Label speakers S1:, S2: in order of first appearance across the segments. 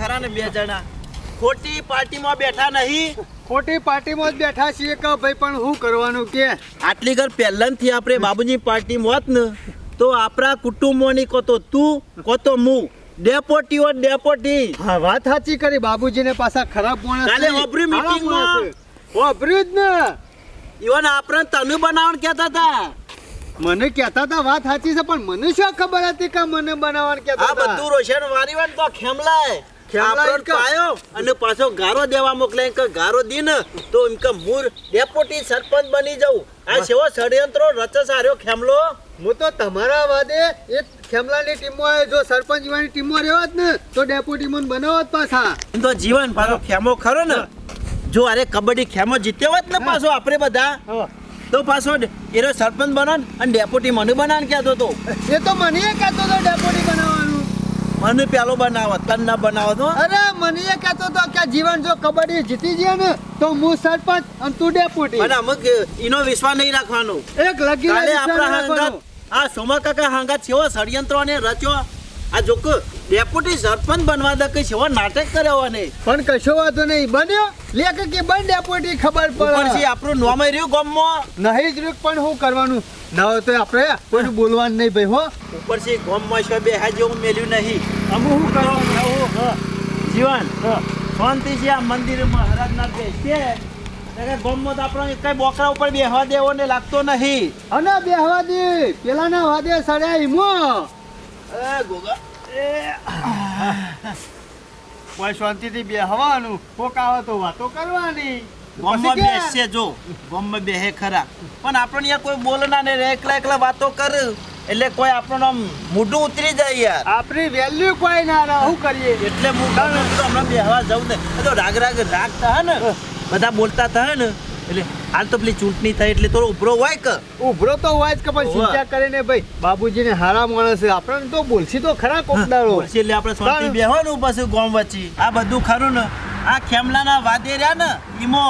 S1: ખરા ને બે જણા. ખોટી પાર્ટીમાં બેઠા નહીં.
S2: ખોટી પાર્ટીમાં જ બેઠા છીએ કે ભાઈ પણ શું કરવાનું કે?
S1: આટલી ઘર પહેલાંથી આપણે બાબુજી પાર્ટીમાં હોત ને તો આપણા કુટુંબોની કો તો તું કોતો હું ડેપોટી ઓર ડેપોટી.
S2: હા વાત સાચી કરી. બાબુજીને પાછા ખરાબ માણસ
S1: કાલે
S2: ઓબરી છે. વાપર્યું જ ને.
S1: ઈવન આપણે તનુ બનાવણ કહેતા હતા.
S2: મને કહેતા હતા વાત સાચી છે પણ મને શું ખબર હતી કે મને બનાવવાનું કહેતા
S1: આ બધું રોશન વારી વાન તો ખેમલાય. પાયો અને પાછો ગારો દેવા મોકલે કે ગારો દી ને તો એમ કે મૂર ડેપોટી સરપંચ બની જાઉં આ સેવો ષડયંત્રો રચે આર્યો ખેમલો.
S2: હું તો તમારા વાદે એ ખેમલાની ટીમમાં જો સરપંચ વાળી ટીમો રહ્યો જ ને તો ડેપ્યુટીમાં બનાવો જ પાછા.
S1: એમ તો જીવન પાછો ખેમો ખરો ને. જો અરે કબડ્ડી ખેમો જીત્યો હોત ને પાછો આપણે બધા તો પાછો એનો સરપંચ બનાવ અને ડેપોટી મને બનાવ કહેતો હતો
S2: એ તો મને કહેતો હતો ડેપ્યુટી
S1: મને પેલો બનાવો તન ના બનાવો તો?
S2: અરે મને એ કહેતો તો કે જીવન જો કબડ્ડી જીતી જાય ને તો હું સરપંચ અને તું ડેપ્યુટી.
S1: અને અમુક એનો વિશ્વાસ નહીં રાખવાનો.
S2: એક લગી
S1: કાલે આપણા હાંગાત આ સોમા કાકા હાંગાત છેવો ષડયંત્રો ને રચ્યો? આ જોક ડેપ્યુટી સરપંચ બનવા દે કઈ સેવા નાટક નહીં
S2: પણ કશો વાંધો નહીં. બન્યો? લેખ કે બન ડેપ્યુટી ખબર પડે.
S1: આપણું નોમ રહ્યું ગામમાં.
S2: નહીં જ રૂક પણ શું કરવાનું? ના હોય તો આપણે કોઈ બોલવાનું નહીં ભાઈ હો.
S1: ઉપરથી ગામમાં છે બે હા જેવું મેલ્યું નહીં.
S2: અમુ શું કરવાનું
S1: જીવન શાંતિ છે આ મંદિર મહારાજના બેસીએ એટલે ગામમાં તો આપણો કઈ બોકરા ઉપર બેહવા દેવો ને લાગતો નહીં.
S2: અને બેહવા હવા દે. પેલાના વાદે સડ્યા ઈમો.
S1: એ ગોગા
S2: કોઈ શાંતિથી બે હવાનું કોક આવે તો વાતો કરવાની.
S1: ગામમાં બેસે જો ગામમાં બેહે ખરા. પણ આપણને યાર કોઈ બોલના ને એકલા એકલા વાતો કર એટલે કોઈ આપણને આમ મોઢું ઉતરી જાય યાર.
S2: આપણી વેલ્યુ કોઈ ના રહે શું કરીએ?
S1: એટલે હું હમણાં બેહવા જાઉં ને તો રાગ રાગ રાગ થા ને બધા બોલતા થા ને. એટલે હાલ તો પેલી ચૂંટણી થાય એટલે થોડો ઉભરો હોય કે?
S2: ઉભરો તો હોય જ કે પણ ચિંતા કરે ને ભાઈ. બાબુજીને હારા માણસ આપણને તો બોલશી તો ખરા કોક
S1: બોલશી એટલે આપણે શાંતિ. બેહવાનું પછી ગોમ વચ્ચે. આ બધું ખરું ને. આ ખેમલાના વાદે રહ્યા ને ઈમો.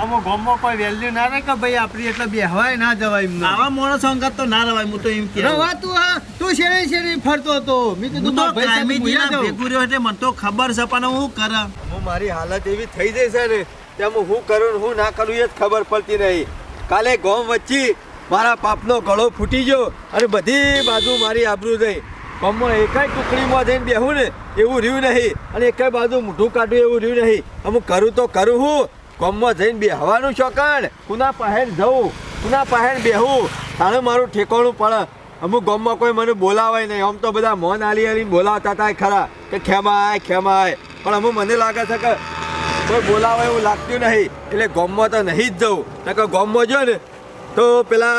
S2: આમાં ગામમાં કોઈ વેલ્યુ ના રહે કે ભાઈ આપણી એટલે બેહવાય ના જવાય એમ
S1: આવા માણસો અંગત તો ના રવાય હું તો એમ કે
S2: રવા તું હા તું શેરે શેરે ફરતો હતો. મેં કીધું
S1: તો
S2: ભાઈ
S1: દીના ભેગું રહ્યો એટલે મને તો ખબર છે પણ હું કરા.
S3: હું મારી હાલત એવી થઈ જાય છે ને તેમાં હું કરું હું ના કરું એ જ ખબર પડતી નહીં કાલે ગોમ વચ્ચે મારા પાપનો ગળો ફૂટી ગયો અને બધી બાજુ મારી આબરૂ થઈ. ગોમમાં એકાય ટુકડીમાં જઈને બેહું ને એવું રહ્યું નહીં. અને એકાય બાજુ મોઢું કાઢું એવું રહ્યું નહીં. અમુક કરું તો કરું હું. ગોમમાં જઈને બેહવાનું ચોકાણ કુના પહેર જવું. કુના પહેર બેહું. તારે મારું ઠેકાણું પડે અમુક ગામમાં કોઈ મને બોલાવાય નહીં. આમ તો બધા મોન આલી આલીને બોલાવતા હતા ખરા કે ખેમાય ખેમાય. પણ અમુક મને લાગે છે કે કોઈ બોલાવે એવું લાગતું નહીં. એટલે ગોમમાં તો નહીં જ જવું. નકર ગોમમાં જો ને, તો પેલા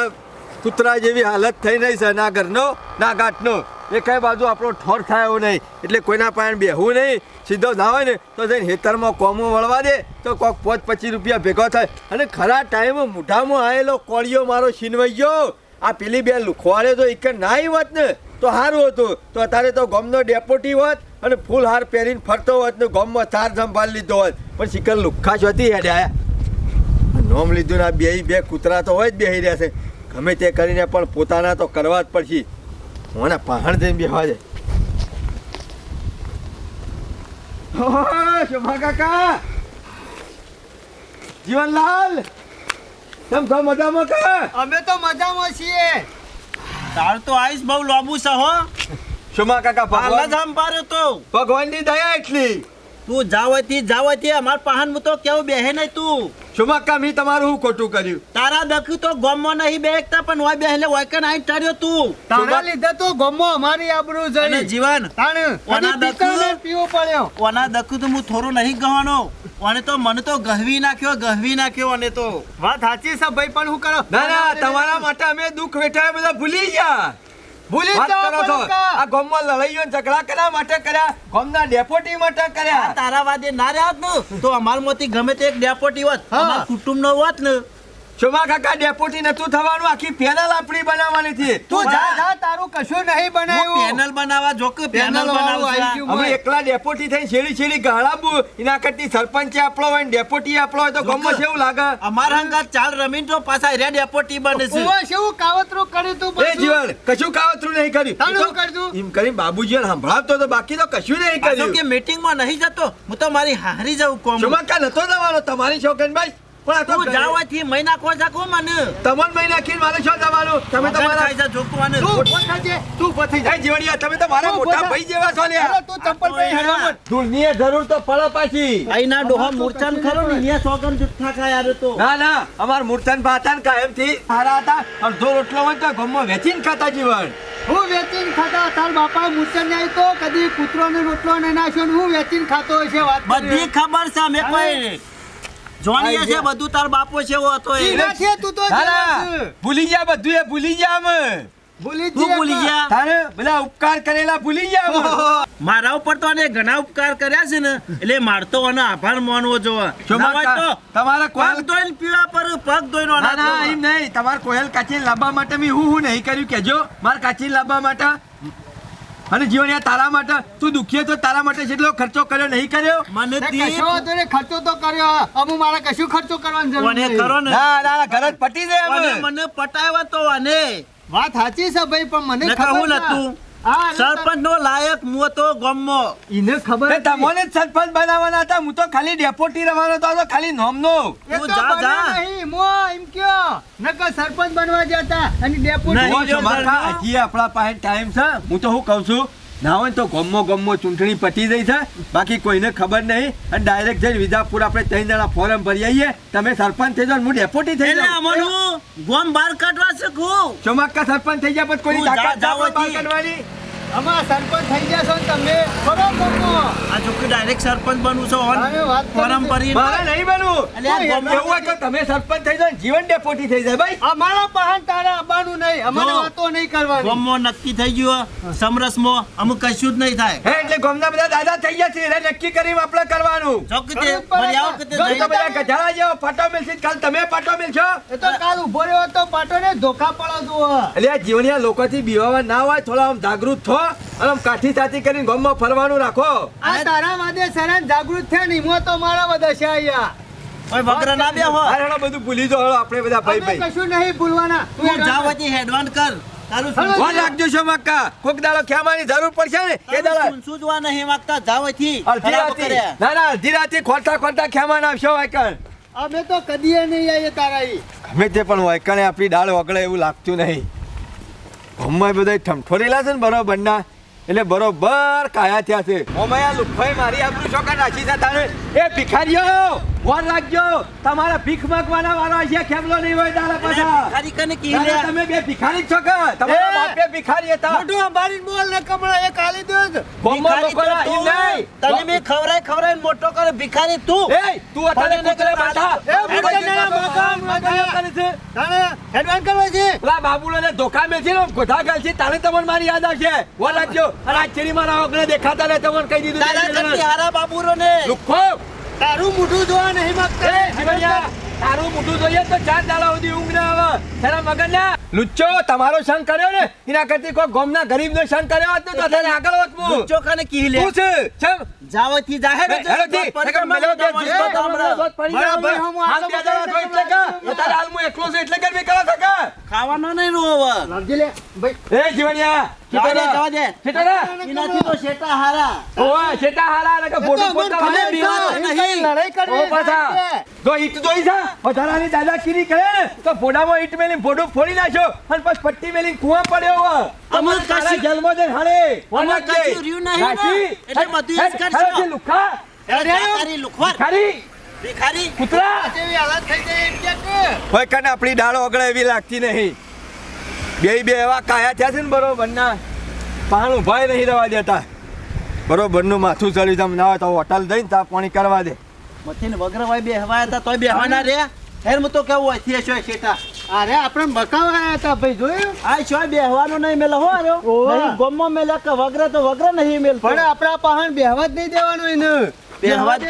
S3: કૂતરા જેવી હાલત થઈ નહીં છે ના ઘરનો ના ઘાટનો એ કઈ બાજુ આપણો ઠોર થાય નહીં. એટલે કોઈના પાસે બેહવું નહીં. સીધો ના હોય ને, તો જઈને હેતરમાં કોમો વળવા દે, તો કોક પાંચ પચીસ રૂપિયા ભેગો થાય. અને ખરા ટાઈમે મોઢામાં આવેલો કોળિયો મારો છીનવાઈ ગયો. આ પેલી બે લુખવાડે તો એક ના હોત ને, તો સારું હતું. તો અત્યારે તો ગમનો ડેપોટી હોત અને ફૂલ હાર પહેરીને ફરતો હોત ને ગોમમાં થાર સંભાળી લીધો હોત. પણ લુખ્ખા જ હતી હેડ્યા નોમ લીધું ને બે બે કૂતરા તો હોય જ બેહી રહ્યા છે. ગમે તે કરીને પણ પોતાના તો કરવા જ પડશે. મને પહાણ જઈને બેહવા જાય કાકા. જીવનલાલ, તમ તો મજામાં કા?
S2: અમે તો મજામાં છીએ.
S1: તાર તો આઈસ બહુ લાંબુ છે હો.
S3: શોભા કાકા
S1: ભગવાન જ
S3: ભગવાન
S1: હંપાર્યો તો.
S3: ભગવાનની દયા એટલી.
S1: તું જાવતી જાવતી અમાર પાહન તો કેવું બેહે નહીં તું?
S3: શોભા કાકા મેં તમારું હું ખોટું કર્યું.
S1: તારા દખી તો ગોમો નહીં બેકતા પણ ઓય બેહલે ઓય કે નહીં ટાર્યો તું.
S2: તારા લીધે તો ગમો અમારી આબરૂ
S1: અને
S2: જઈ
S1: જીવન.
S2: તાણ
S1: ઓના?
S2: ને પીવો પડ્યો.
S1: ઓના દખું તો હું થોડું નહીં ગવાનો. અને તો મને તો ગહવી નાખ્યો ગહવી નાખ્યો અને તો.
S2: વાત સાચી છે ભાઈ પણ હું કરો?
S3: ના ના તમારા માટે અમે દુઃખ વેઠાય બધા ભૂલી ગયા.
S2: ભૂલી જ
S3: વાત
S2: જવા
S3: કરો છો. આ ગોમમાં લડાઈઓ ને ઝઘડા કર્યા માટે કર્યા ગોમના ડેપોટી માટે કર્યા
S1: તારા વાદે ના રહ્યા તો અમાર મોતી ગમે તે એક ડેપોટી હોત. અમાર કુટુંબ નો હોત ને.
S3: શોભા કાકા ડેપોટી નતું થવાનું આખી પેનલ આપણી બનાવવાની હતી
S1: તું
S2: જા
S1: જા
S2: તારું કશું નહીં બનાવ્યું
S1: પેનલ બનાવવા જો કે પેનલ
S2: બનાવવા.
S3: અમે એકલા ડેપોટી થઈ છેડી છેડી ગાળાબુ એના કરતી સરપંચે આપણો હોય ને ડેપોટી આપણો હોય તો ગમે છે એવું લાગે.
S1: અમારા હંગાત ચાલ રમીન તો પાછા રે એપોટી બને છે.
S2: ઉવા શું કાવતરું કરી તું
S3: એ
S2: પાછું?
S3: જીવન કશું કાવતરું નહીં કર્યું. તું
S2: શું
S3: તો
S2: કરતું?
S3: એમ કરી બાબુજી સંભળાવતો તો બાકી તો કશું નહીં
S1: કર્યું. કે
S3: કર્યું
S1: મીટિંગમાં નહીં જતો હું તો મારી હારી જાઉં કોમ.
S3: શોભા કા નતો જવાનો તમારી છોકરીભાઈ પણ આ
S1: જાવાથી મહિના કો જાકો મને?
S3: તમન મહિના નાખીને મારે શું જવાનું તમે તો મારા
S1: ખાઈ જોકવાને
S2: તું ઊભો તું ઊભો થઈ જા.
S3: તમે તો મારા મોટા ભાઈ જેવા છો
S2: અરે તું ચંપલ પહેરી હેડો મત.
S3: ધૂળની જરૂર તો પડે પાછી.
S1: આઈના ડોહા મૂર્છન ખરો ને અહીંયા સોગન જુઠ્ઠા ખાય યાર તો.
S3: ના ના અમાર મૂર્તન પાતાન કાયમથી સારા હતા અડધો રોટલો હોય તો ગમો વેચીને ખાતા જીવન
S2: હું વેચીન ખાતા તાર બાપા મૂર્છન ને તો કદી કૂતરોને રોટલો ને નાખ્યો હું વેચીન ખાતો હશે વાત.
S1: બધી ખબર છે અમે કોઈ જોણીએ છે બધું તાર બાપો છે એવો હતો એ.
S2: નથી, તું તો.
S3: ભૂલી ગયા બધું એ ભૂલી ગયા અમે.
S2: ભૂલી
S1: તું ભૂલી ગયા?
S3: તારે બધા ઉપકાર કરેલા ભૂલી ગયા અમે.
S1: મારા ઉપર તો અને ઘણા ઉપકાર કર્યા છે ને એટલે મારતો અને આભાર માનવો જોવે. તો
S3: તમારા કોયલ
S1: ધોઈને પીવા પર પગ ધોઈને
S3: ના ના એમ નહીં. તમાર કોયલ કાચી લાંબા માટે મેં હું હું નહીં કર્યું કેજો માર કાચી લાંબા માટે અને જીવન તારા માટે તું દુખીએ તો તારા માટે જેટલો ખર્ચો કર્યો નહીં કર્યો?
S1: મને
S2: કશો ખર્ચો તો કર્યો. અમુ મારે કશું ખર્ચો કરવાનો જરૂર મને
S1: કરો ને.
S3: ના ના ના ઘર જ પટી જાય
S1: મને પટાવ્યા તો અને
S2: વાત સાચી છે ભાઈ પણ મને ખબર.
S1: નતું.
S2: હા,
S1: સરપંચ નો લાયક મુ તો ગમમાં
S2: ઇને ખબર
S3: તે
S2: મને
S3: તમને સરપંચ બનાવવાના હતા. હું તો ખાલી ડેપોટી રહેવાનો હતો તો ખાલી નોમનો.
S1: તો જા, જા.
S2: નહીં, મો એમ કયો. નકર સરપંચ બનવા જતા અને
S3: ડેપોટી. આપણા પાસે ટાઈમ છે. હું તો હું કહું છું ના હોય ને તો ગમો ગમો ચૂંટણી પતી ગઈ છે. બાકી કોઈને ખબર નહીં. અને ડાયરેક્ટ જઈને વિજાપુર આપણે ત્રણ જણા ફોરમ ભરી આવીએ. તમે સરપંચ થઈ જાવ હું ડેપોટી થઈ જાઉં.
S1: અમનું ગોમ બહાર કાઢવા શકું?
S3: ચોમાક્કા સરપંચ થઈ જાય પછી કોઈ તાકાત બહાર કાઢવાની?
S2: આમાં સરપંચ થઈ ગયા છો તમે. બરોબર મો.
S1: આ છોકરી ડાયરેક્ટ સરપંચ બનવું છે ઓન
S2: તારે વાત કરી
S1: ફોરમ
S2: છે.
S3: મારે નહીં બનવું. એવું હોય તો તમે સરપંચ થઈ જાઓ જીવન ડેપોટી થઈ જાય ભાઈ.
S2: અમારા પાહન તારે આવવાનું નહીં. અમારે વાતો નહીં કરવાની.
S1: ગોમમાં નક્કી થઈ ગયું સમરસમાં અમુક કશું જ નહીં થાય.
S3: હે એટલે ગોમના બધા દાદા થઈ ગયા છે એટલે નક્કી કરી આપણે કરવાનું.
S1: ચોકતે
S2: ખબર પડે
S1: ભરી આવો
S2: કે
S1: કે તે
S3: તો
S1: જઈ-
S3: બધા ગધાડા જેવો પાટો મિલશે કાલ તમે પાટો મિલશો.
S2: એ તો કાલ ઊભો રહ્યો તો પાટો ને ધોખા પડો
S3: એટલે આ લોકોથી બીવાવા ના હોય થોડા આમ જાગૃત થો. અને કાઠી સાથી કરીને ગામમાં ફરવાનું રાખો.
S2: આ તારા વાદે સરન જાગૃત થયા ને ઈમો તો મારા બધા છે અહીંયા.
S1: ઓય વગર ના બે હો.
S3: અરે બધું ભૂલી જો આપણે બધા ભાઈ ભાઈ.
S2: કશું નહીં ભૂલવાના. તું
S1: જા વતી હેડવાન કર. તારું
S3: રાખજો છો મક્કા. કોક દાડો ખેમાની જરૂર પડશે ને એ દાડા
S1: સૂઝવા નહીં માંગતા? જાવથી
S3: અડધી
S1: ખરાબ
S3: ના ના અડધી રાતી ખોટા ખોટા ખેમાન આવશો વાયકણ
S2: અમે તો કદીએ નહીં આવીએ તારા ઈ.
S3: ગમે તે પણ વાયકણે આપણી દાળ વગડે એવું લાગતું નહીં. ગામમાં બધા ઠમઠોરેલા છે ને બરોબર ના એટલે બરોબર કાયા થયા છે. ઓમયા લુફાઈ મારી આપણું ચોકા નાખી છે તારે. એ ભિખારીઓ! વોર રાખજો તમારા ભીખ માંગવાના વાળા છે ખેમલો નહીં હોય તારા પાછા
S1: ભિખારી કને કી લે?
S3: તમે બે ભિખારી છો કે તમારા! બાપ બે ભિખારી હતા
S2: મોઢું અંબાડીને બોલ ને કમળા એ કાલી દે.
S3: ગામમાં લોકોના. ઈ નહીં.
S1: તને મે ખવરાય ખવરાય મોટો કરે ભિખારી તું
S3: એ તું અત્યારે
S1: તને
S3: બાધા
S2: એ બુડા નાના મકામ મકાન.
S3: કરે છે
S2: તાણે હેડવાન કરવા છે
S3: લા બાબુલો ને ધોકા મે છે ગોધા ગાલશે તારે તમને મારી યાદ આવશે વોર રાખજો અને આ ચેરી મારા વગર દેખાતા ને તમને કહી દીધું
S1: તારા
S3: છે.
S1: હારા બાબુરો ને
S3: લુખ્ખો.
S2: તારું મોઢું જોવા નહીં
S3: એ
S2: માંગતા
S3: જીવણિયા, તારું મોઢું જોઈએ તો ચાર દાડા સુધી ઊંઘ ના આવે તારા મગજના લુચ્ચો તમારો સંગ કર્યો ને એના કરતી કોઈ ગોમના ગરીબ નો સંગ કર્યો હતો ને તો તને આગળ હોત હું.
S1: લુચ્ચો કને કી લે
S3: તું છે ચમ.
S1: જાવથી જાહેર.
S3: નકર મેલો બે જુસ્સો તમારો.
S2: બરાબર,
S3: હાલ બે દાડા થયો એટલે કે, અત્યારે હાલ હું એકલો છું એટલે કે મેં કરો છો કે?
S1: ખાવાનો નહીં રો હવે.
S2: લાવજે લે. ભાઈ.
S3: એ જીવણિયા,
S1: જવા દે જવા દે.
S3: શેઠા
S1: એનાથી તો શેટા હારા.
S3: ઓય, શેટા હારા ને ફોટો ફોટા
S2: એમ
S1: નહીં.
S2: લડાઈ કરી
S3: ઓ પાછા. જો ઈટ જોઈ જા વધારાની દાદાગીરી કરે ને તો ફોડામાં ઈટ મેલી ફોડું ફોડી નાખ્યો અને પછી પટ્ટી મેલી કુવા પડ્યો હવે.
S1: અમર કાશી
S3: તારા દે હારે.
S1: અમર કાશી રહ્યું નહીં ને. એટલે બધું જ કરશો.
S3: હેડ, લુખા.
S1: અરે લુખવા
S3: ખારી,
S1: ભિખારી?
S3: કૂતરા.
S2: જેવી હાલત થઈ જાય એમ કે કે.
S3: હોય કને આપણી ડાળો અગળે એવી લાગતી નહીં. બે બે એવા કાયા થયા છે ને બરોબર ના પાણ ઉભાય નહીં રહેવા દેતા. બરોબરનું માથું ચડી જમ. ના હોય તો હોટલ જઈને તા પાણી કરવા દે.
S1: મથીને વગરવાય બે હવાયા હતા તોય બેહવાના રે. હેર હું તો કેવું હોયથી છો શેટા
S2: અરે આપણે બકાવાયા હતા ભાઈ જોયું?
S1: આ છો બેહવાનો નહીં મેલે. હો
S2: આરો
S1: નહીં ગોમો મેલે. કે વગરે તો વગરે નહીં મેલ
S2: પણ આપણા પાહણ બેહવા જ નહીં દેવાનું એને.
S1: બેહવા
S2: દે.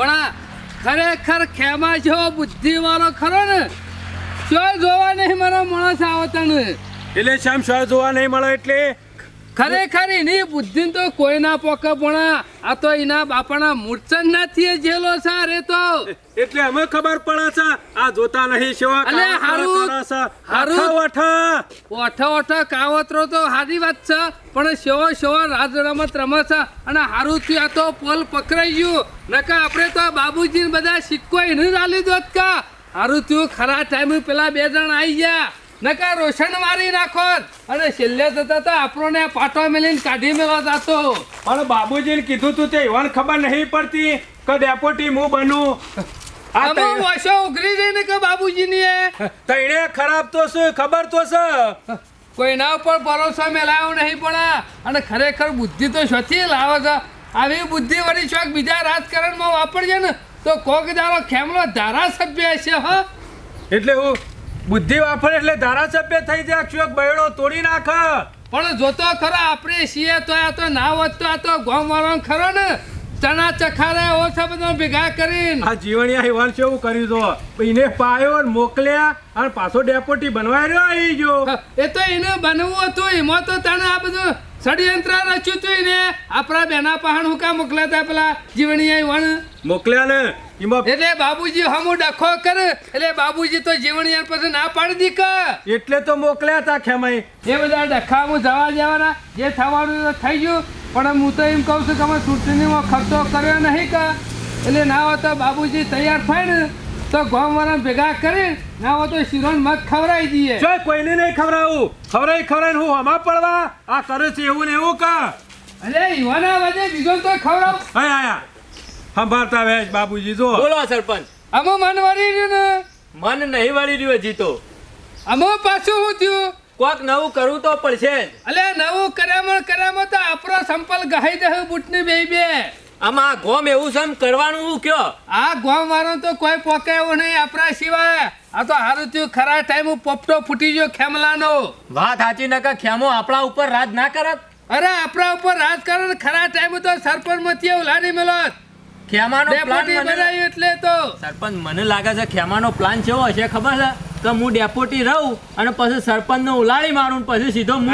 S4: પણ ખરેખર ખેમા જેવો બુદ્ધિ વાળો ખરો ને, શું જોવા નહીં મારો માણસ આવતન
S5: એટલે શામ શા જોવા નહીં મળે એટલે
S4: ખરેખર એની બુદ્ધિ તો કોઈના પોકે પણ આ તો એના બાપાના મૂર્છન નથી જેલો છે રે તો.
S5: એટલે અમે ખબર પડે છે આ જોતા નહીં સેવા
S4: અલે હારું-. હારું-
S5: ઓઠા
S4: ઓઠા ઓઠો કાવતરો તો સારી વાત છે પણ સેવો સેવો રાજ રમત રમે છે. અને હારું થયું આ તો પોલ પકડાઈ ગયું. નકા આપણે તો બાબુજી બધા સિક્કો એને જ આલી દોત કા. હારું થયું ખરા ટાઈમે પેલા બે જણ આવી ગયા. નકા રોશન મારી નાખો અને છેલ્લે જતા તો આપણને પાટો મેલીને કાઢી મેળવા જતો.
S5: પણ બાબુજીને કીધું તું તે ઈવન ખબર નહીં પડતી કે ડેપોટી હું બનું. આ
S4: અમો
S5: તૈ-
S4: વશો ઉઘરી જઈને કે બાબુજીની એ
S5: તૈણે ખરાબ તો શું ખબર તો છે.
S4: કોઈના ઉપર ભરોસો મેલાયો નહીં પણ અને ખરેખર બુદ્ધિ તો શોથી લાવે છે. આવી બુદ્ધિ વળી શોખ બીજા રાજકારણમાં વાપરજે ને તો કોક દારો ખેમલો ધારાસભ્ય છે હ.
S5: એટલે હું બુદ્ધિ વાપરે એટલે ધારાસભ્ય થઈ જાય અક્ષોક બૈડો તોડી નાખ.
S4: પણ જોતો ખરો આપણે છીએ તો આ તો ના હોત તો આ તો ગોમ વાળો ખરો ને? ચણા ચખારે ઓછા બધા ભેગા કરીને.
S5: આ જીવણિયા હેવાન છે એવું કર્યું તો. એને પાયો ને મોકલ્યા અને પાછો ડેપોટી બનવાય રહ્યો આવી ગયો.
S4: એ તો એને બનવું હતું. એમાં તો તને આ બધું ષડયંત્ર રચ્યું હતું એને. આપણા બેના પહાણ હું કા મોકલાતા પેલા જીવણીયા વણ
S5: મોકલ્યા ને.
S4: એટલે બાબુજી હમુ ડખો કર. એટલે બાબુજી તો જીવણીયા પછી ના પાડી દી
S5: એટલે તો મોકલ્યા હતા ખેમાઈ.
S4: એ બધા ડખા હું જવા જવાના જે થવાનું થઈ ગયું. પણ હું તો એમ કહું છું કે અમે ચૂંટણીમાં ખર્ચો કર્યો નહીં કા. એટલે ના હોય તો બાબુજી તૈયાર થાય ને. તો ગામવાળા ભેગા કરી ના હોય તો શિરોન મગ ખવડાવી દઈએ.
S5: જો કોઈને નહીં ખવડાવું. ખવડાવી ખવરાઈ હું હમા પડવા? આ કરે છે એવું ને એવું કા?
S4: અરે યુવાના વજે બીજો તો ખવડાવ.
S5: હા આયા. સંભાળતા વેશ બાપુજી તો
S6: બોલો સરપંચ.
S4: અમો મન વળી રહ્યું ને?
S6: મન નહીં વળી રહ્યો જીતો
S4: અમો પાછું શું થયું?
S6: કોક નવું કરવું તો પડશે
S4: અલે નવું કરામણ કરામણ તો આપણો સંપલ ગહાઈ દે બુટની બે બે.
S6: આમાં ગોમ એવું છે કરવાનું હું કયો?
S4: આ ગોમ વાળો તો કોઈ પોકે એવું નહીં આપણા સિવાય. આ તો હારું થયું ખરા ટાઈમ પોપટો ફૂટી ગયો ખેમલાનો.
S6: વાત સાચી નકા ખેમો આપણા ઉપર રાજ ના કરત?
S4: અરે આપણા ઉપર રાજ કરે ખરા ટાઈમ તો સરપંચમાંથી લાડી મેલોત
S6: ખેમાનો પ્લાન
S4: ડેપ્યુટી એટલે તો.
S6: સરપંચ મને લાગે છે ખેમાનો પ્લાન કેવો હશે ખબર છે? કે હું ડેપોટી રહું અને પછી સરપંચને ઉલાળી મારું પછી સીધો હું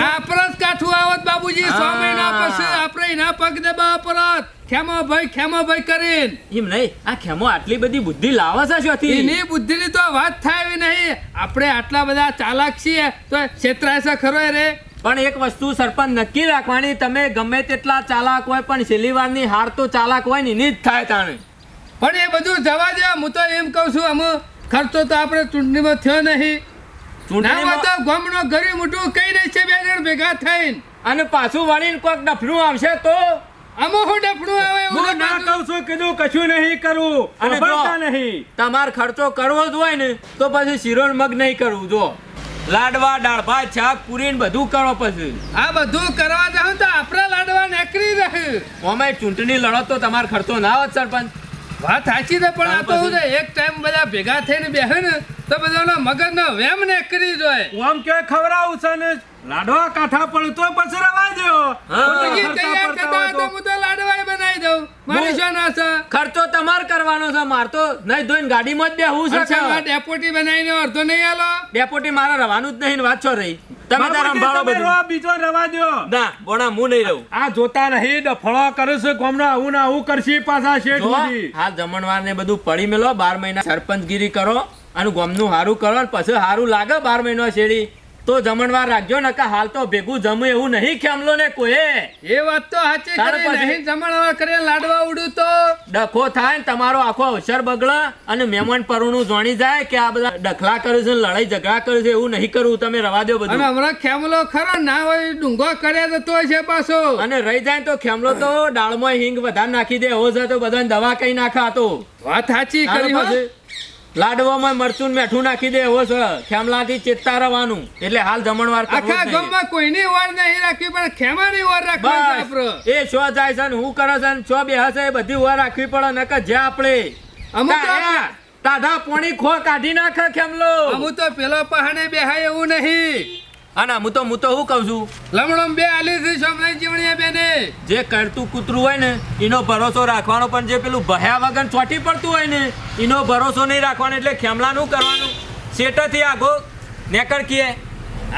S4: કાઠું આવત બાબુજી સો મહિના પછી આપણે એના પગ દબા પરત. ખેમો ભાઈ ખેમો ભાઈ કરીને.
S6: એમ નહીં આ ખેમો આટલી બધી બુદ્ધિ લાવે છે શોથી?
S4: એની બુદ્ધિની તો વાત થાય એવી નહીં. આપણે આટલા બધા ચાલાક છીએ તો છેતરાય ખરો એ રે.
S6: પણ એક વસ્તુ સરપંચ નક્કી રાખવાની તમે ગમે તેટલા ચાલાક હોય પણ છેલ્લી હાર તો ચાલાક હોય ને એની જ થાય તાણે.
S4: પણ એ બધું જવા દે હું તો એમ કહું છું અમે ખર્ચો તો આપણે ચૂંટણીમાં થયો નહીં.
S6: ચૂંટણીમાં
S4: તો ગામનો ગરી મોટું કઈ નહીં છે બે જણ ભેગા થઈને.
S6: અને પાછું વળીને કોઈક ડફનું આવશે તો?
S4: આમાં હું ડફણું આવે
S5: હું ના કહું છું કીધું કશું નહીં કરવું
S6: અને
S5: નહીં.
S6: તમારે ખર્ચો કરવો જ હોય ને તો પછી શિરોન મગ નહીં કરવું જો. લાડવા દાળ ભાત શાક પૂરી ને બધું કરો પછી.
S4: આ બધું કરવા જાવ તો આપણે લાડવા નીકળી રહે.
S6: ઓમે ચૂંટણી લડો તો તમારો ખર્ચો ના હોત સરપંચ.
S4: વાત સાચી છે પણ આ તો હું એક ટાઈમ બધા ભેગા થઈને બેસે ને તો બધાનો મગજનો વેમ નીકળી જાય.
S5: આમ કે ખવડાવું છે ને? લાડવા કાઠા પણ તો પછી રવા દો.
S6: હા.
S4: તૈયાર થતા તો. હું તો લાડવાય બનાવી દઉં. મારે શું ના છે?
S6: ખર્ચો તમાર કરવાનો છે માર તો નહીં ધોઈને ગાડીમાં જ બેહવું છે
S4: અચ્છા, ડેપોટી બનાવીને અડધો નહીં આલો.
S6: ડેપોટી મારા રવાનું જ નહીં વાત છો રહી. તમે તાર સંભાળો બધું.
S5: બીજો રવા દો.
S6: ના બોણા હું નહીં રહું.
S5: આ જોતા નહીં ડફળો કરે છે ગોમનો આવું ના આવું કરશી પાછા શેઠ સુધી.
S6: હાલ જમણવાર ને બધું પડી મેલો બાર મહિના સરપંચગીરી કરો અને ગોમનું હારું કરો ને પછી હારું લાગે બાર મહિનો શેરી. તો જમણવાર રાખજો ને કે હાલ તો ભેગું જમું એવું નહીં ખેમલો ને કોઈ
S4: એ વાત તો સાચી કરી નહીં જમણવાર કરે લાડવા ઉડું તો.
S6: ડખો થાય ને તમારો આખો અવસર બગડે અને મહેમાન પરુણું જોણી જાય કે આ બધા ડખલા કરે છે લડાઈ ઝઘડા કરે છે એવું નહીં કરવું તમે રવા દો
S4: અને
S6: બધું
S4: હમણાં ખેમલો ખરો ના હોય ડુંગો કર્યા તોય છે પાછો.
S6: અને રહી જાય તો ખેમલો તો દાળમાં હિંગ વધારે નાખી દે એવો તો બધાને દવા કઈ નાખા તો.
S4: વાત સાચી કરી હો.
S6: લાડવામાં મરચું ને મેઠું નાખી દે એવો છે ખેમલાથી ચેતતા રહેવાનું. એટલે હાલ જમણવાર
S4: આખા ગામમાં કોઈની વાર નહીં રાખવી પણ ખેમાની વાર રાખવી છે
S6: એ શો જાય છે ને હું કરે છે ને શો બેહે છે એ બધી વાર રાખવી પડે નકર જે આપણે
S4: અમુક તો
S6: પોણી ખો કાઢી નાખે ખેમલો.
S4: અમુ તો પેલો પહાણે બેહાય એવું નહીં.
S6: અને હું તો હું તો શું કહું છું?
S4: લમણમ બે આલી છે સોમનાથ જીવણીયા બેને.
S6: જે કરતું કૂતરું હોય ને એનો ભરોસો રાખવાનો પણ જે પેલું ભયા વગર ચોટી પડતું હોય ને એનો ભરોસો નહીં રાખવાનો એટલે ખેમલાનું કરવાનું. શેટથી આગો નેકર કીએ.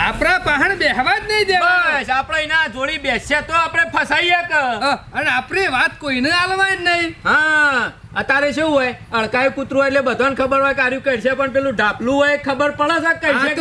S4: આપણા પહાણ બેહવા જ નહીં દેવા
S6: બસ આપણે એના જોડી બેસીએ તો આપણે ફસાઈએ કે.
S4: અને આપણી વાત કોઈને આલવાય જ નહીં.
S6: હા. અત્યારે શું હોય? અડકાય કૂતરું હોય એટલે બધાને ખબર હોય કાર્યું કરશે પણ પેલું ઢાપલું હોય ખબર પડે છે કરશે.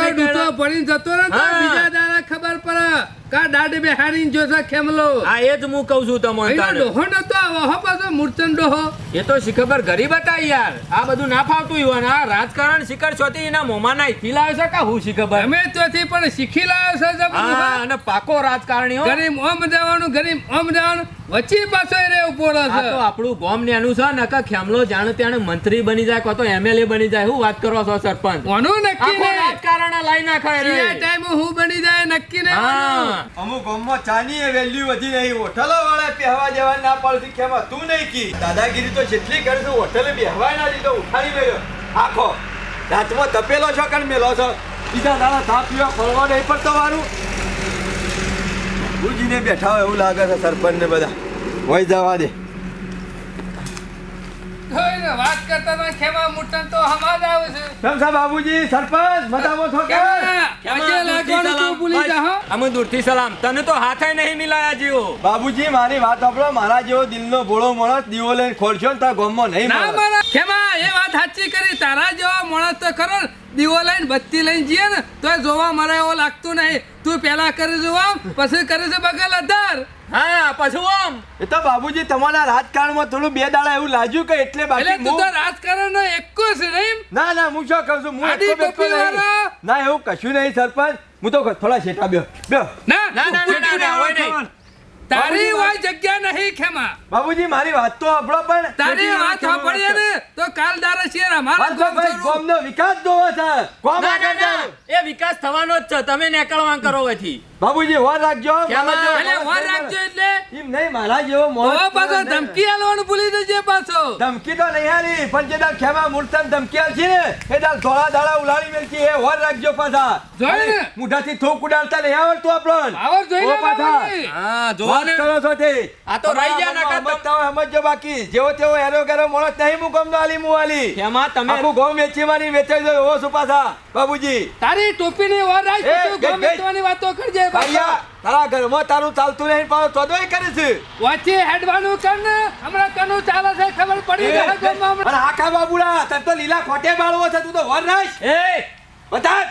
S4: પડીને જતો રહે બીજા દાડા ખબર પડે. કા દાઢી બેહાડીને જોશે ખેમલો?
S6: આ એ જ હું કહું છું તમને
S4: અહીંનો ડોહો નતો આવો હો પાછો મૂર્છન ડોહો.
S6: એ તો શીખબર ગરીબ હતા યાર. આ બધું ના ફાવતું યુવાન આ રાજકારણ શિખર છોતી એના મોમાં ના ઇથી લાવે છે કે હું શીખબર
S4: અમે ત્યાંથી પણ શીખી લાવ્યો છે
S6: હા અને પાકો રાજકારણી હો.
S4: ગરીબ ઓમ જવાનું ગરીબ ઓમ જવાનું. વચ્ચે પાછો એ રે ઊભો રહે છે.
S6: તો આપણું ગોમ ને એનું છે નકા ખેમલો જાણે ત્યાં મંત્રી બની જાય કાં તો એમએલએ બની જાય. હું વાત કરો છો સરપંચ?
S4: કોનું નક્કી
S6: રાજકારણ લાઈ નાખે રે.
S4: કયા ટાઈમે હું બની જાય નક્કી નહીં
S3: અમુક ગામમાં ચાની વેલ્યુ વધી નહીં હોટલો વાળા પહેવા જવા ના પડતી કેમ તું નહીં કી? દાદાગીરી તો જેટલી કરે છે, હોટલે બેહવાય ના દીધો ઉઠાડી ગયો આખો. રાતમાં તપેલો છો કણ મેલો છો? બીજા દાડા ચા પીવા ફરવા નહીં પડતો વારું ગુરુજીને બેઠા હોય એવું લાગે છે સરપંચ ને બધા. વહી જવા દે.
S4: જોઈને વાત કરતા હતા ખેમા મૂર્છન તો હમા આવે છે.
S3: કેમ બાબુજી સરપંચ મજામાં છો કે?
S4: આજે લાગવાનું તું ભૂલી જા હો.
S6: અમે દૂરથી સલામ. તને તો હાથે નહીં મિલાયા જીવો.
S3: બાબુજી મારી વાત સાંભળો. મારા જેવો દિલનો ભોળો માણસ દીવો લઈને ખોલશો ને તારા ગામમાં નહીં
S4: ના મારા ખેમા એ વાત સાચી કરી. તારા જેવો માણસ તો ખરો દીવો લઈને બત્તી લઈને જઈએ ને તો જોવા મારે એવો લાગતું નહીં. તું પેલા કરી જોવા પછી કરી છે બગલ અધાર.
S6: હા પછી ઓમ
S3: એ તો બાબુજી તમારા રાજકારણમાં થોડું બે દાડા એવું લાગ્યું કે એટલે બાકી
S4: તું તો રાજકારણ નો એકો છે નહીં
S3: ના ના હું શું કહું છું? હું નહીં.
S4: વાળા.
S3: ના એવું કશું નહીં સરપંચ. હું તો થોડા શેઠા
S4: ના
S6: ના ના ના ના, ના હોય નહીં
S4: તારી વાય જગ્યા નહીં ખેમા.
S3: બાબુજી મારી વાત તો આપણો પણ
S4: તારી વાત સાંભળીએ ને તો કાલ દારે શેર અમારા જરૂર.
S3: ગામનો વિકાસ જોવો છે. ગામ
S6: ના, ના, ના. એ વિકાસ થવાનો જ છે. તમે નેકળવા કરો એથી.
S3: બાબુજી વાર રાખજો.
S4: એટલે વાર રાખજો એટલે.
S3: એમ નહીં મારા જેવો મોહ
S4: ઓ પાછો ધમકી આલવાનું ભૂલી જજે પાછો.
S3: ધમકી તો નહીં આલી પણ જે દાલ ખેમા મૂર્તન ધમકી છે ને એ દાલ ધોળા દાડા ઉલાડી મેલશી. એ વાર રાખજો પાછા.
S4: જોઈ ને?
S3: મુઠાથી થોક ઉડાડતા નહીં આવડતું આપણને.
S4: આવર જોઈ ને
S3: પાછા.
S6: હા જોવો
S3: વાત કરો છો તે
S6: આ તો રહી ગયા નકર તમ-
S3: સમજજો બાકી. જેવો તેવો હેરો ગેરો માણસ નહીં હું ગમનો આલી હું આલી.
S6: એમાં તમે
S3: આખું ગામ વેચી મારી વેચાઈ દો એવો છું બાબુજી.
S4: તારી ટોપીની વાર રાખ તું
S3: ગઈ,
S4: ગમે વાતો કરજે
S3: ભાઈયા તારા ઘરમાં તારું ચાલતું નહીં પણ તોદોય કરે છે.
S4: વચ્ચે હેડવાનું હમણાં કનું ચાલે છે ખબર પડી હમણાં.
S3: અને આખા બાબુડા તને તો લીલા ખોટે બાળવો છે તું તો વર રાખ
S6: એ
S3: બધા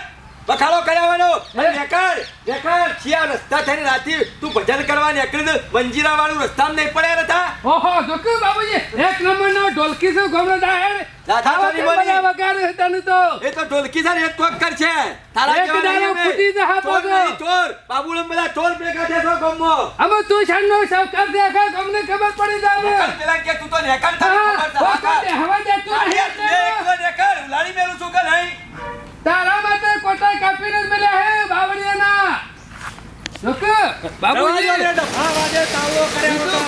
S3: બખાડો કરાવવાનો. અને નેકળ નેકળ છિયા રસ્તા થઈને રાતી તું ભજન કરવા નીકળી દે બંજીરા વાળું રસ્તા નહીં પડ્યા રતા
S4: ઓહો જોકુ બાબુજી એક નંબરનો ઢોલકી છે ગમરો દાહેર
S3: દાદા તારી
S4: વગાડે છે તને તો.
S3: એ તો ઢોલકી છે એક કોક કર છે તારા
S4: એક
S3: જેવા
S4: દાડો ફૂટી જ પાછો.
S3: નહીં, ચોર. બાબુલ બધા ચોર ભેગા છે તો ગમો.
S4: અમે તું શાનનો સહકાર દેખા ગમને ખબર પડી જાય.
S3: પેલા કે તું તો નેકળ થા
S4: હા,
S3: ખબર
S4: હો. તો હવા નહીં
S3: હાથ નેકળ, ઉલાળી મેલું છું કે નહીં?
S4: તારા માટે કોટાઈ કાપીને જ મળ્યા હે બાવળિયાના. બાબુજી.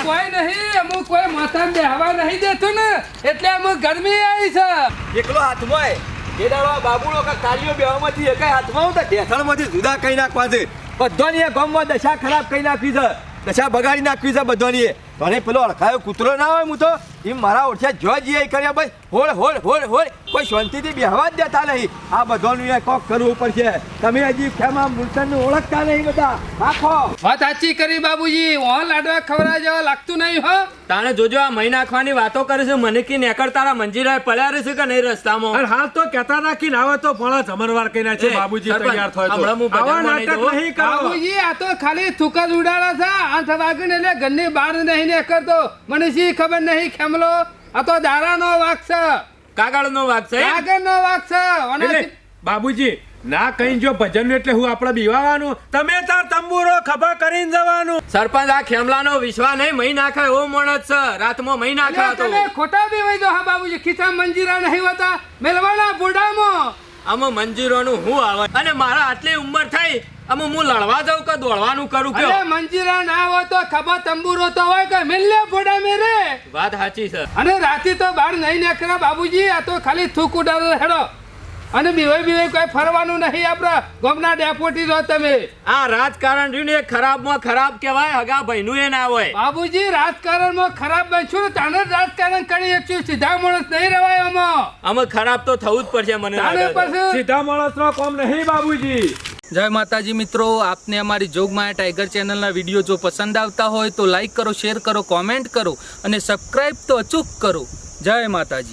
S4: કોઈ નહીં અમુક કોઈ માથાને બેહવા નહીં દેતું ને એટલે અમુક ગરમી આવી છે.
S3: એકલો હાથમાં. એ. દાડો આ બાબુડો કે બેવામાંથી એકાય હાથમાં હું તો ઢેસણમાંથી જુદા કઈ નાખવા છે. બધાની એ ગામમાં દશા ખરાબ કઈ નાખવી છે? દશા બગાડી નાખવી છે બધાની એ. પેલો અડખાયો કૂતરો ના હોય હું તો? મારા ઓછા જો જીઆઈ કર્યા ભાઈ. હોળ હોળ હોળ હોળ. કોઈ શાંતિથી બેહવા જ દેતા નહીં. આ બધાનું એ કોક કરવું પડશે. તમે હજી ખેમા મુલતનને ઓળખતા નહીં બધા. આખો.
S4: વાત સાચી કરી બાબુજી. ઓહ લાડવા ખવરા જેવા લાગતું નહીં હો.
S6: તાણે જોજો આ મહી નાખવાની વાતો કરે છે. મને કી નેકળ તારા મંજીરા પડ્યા રહેશે કે નહીં રસ્તામાં?
S5: અરે હાલ તો કહેતા નાખી આવે તો ભણા જમરવાર કઈ ના છે બાબુજી તૈયાર થયો આવા નાટક નહીં કરો.
S4: બાબુજી આ તો ખાલી થૂકા જ ઉડાડા છે. આ વાગે એટલે ઘરની બહાર નહીં ને કરતો મને શી ખબર નહીં ખેમલો આ તો દારાનો વાક છે
S6: કાગળનો વાઘ છે
S4: કાગળનો વાક છે અને
S5: બાબુજી ના કઈ જો ભજન એટલે હું આપણે બીવાવાનું તમે તાર તંબુરો ખભા કરીને જવાનું.
S6: સરપંચ આ ખેમલાનો વિશ્વા નહીં મહી નાખે એવો માણસ છે. રાતમાં મહી નાખે
S4: તો. ખોટા બી વઈ દો હા બાબુજી ખિસ્સા મંજીરા નહીં હોતા. મેલવાના બુડામાં
S6: આમાં મંજીરોનું હું આવે? અને મારા આટલી ઉંમર થઈ આમાં હું લડવા જાઉં કે દોડવાનું કરું કે
S4: મંજીરા ના હોય તો ખભા તંબુરો તો હોય કે મિલ્લે ફોડા મેરે?
S6: વાત સાચી છે.
S4: અને રાતે તો બહાર નહીં નીકળ્યા બાબુજી આ તો ખાલી થૂક ઉડાડે હેડો. અને બીવે બીવે કોઈ ફરવાનું નહીં આપણા ગામના ડેપોટી છો તમે.
S6: આ રાજકારણ રહ્યું ને ખરાબમાં ખરાબ કહેવાય હગા ભાઈનું એ ના હોય.
S4: બાબુજી રાજકારણમાં ખરાબ બનશું ને તાને જ રાજકારણ કરી શકશું સીધા માણસ નહીં રહેવાય આમાં.
S6: અમે ખરાબ તો થવું જ પડશે મને
S5: સીધા માણસનો કોમ નહીં બાબુજી.
S4: જય માતાજી મિત્રો આપને અમારી જોગમાયા ટાઈગર ચેનલના વીડિયો જો પસંદ આવતા હોય તો લાઈક કરો શેર કરો કોમેન્ટ કરો અને સબસ્ક્રાઈબ તો અચૂક કરો. જય માતાજી.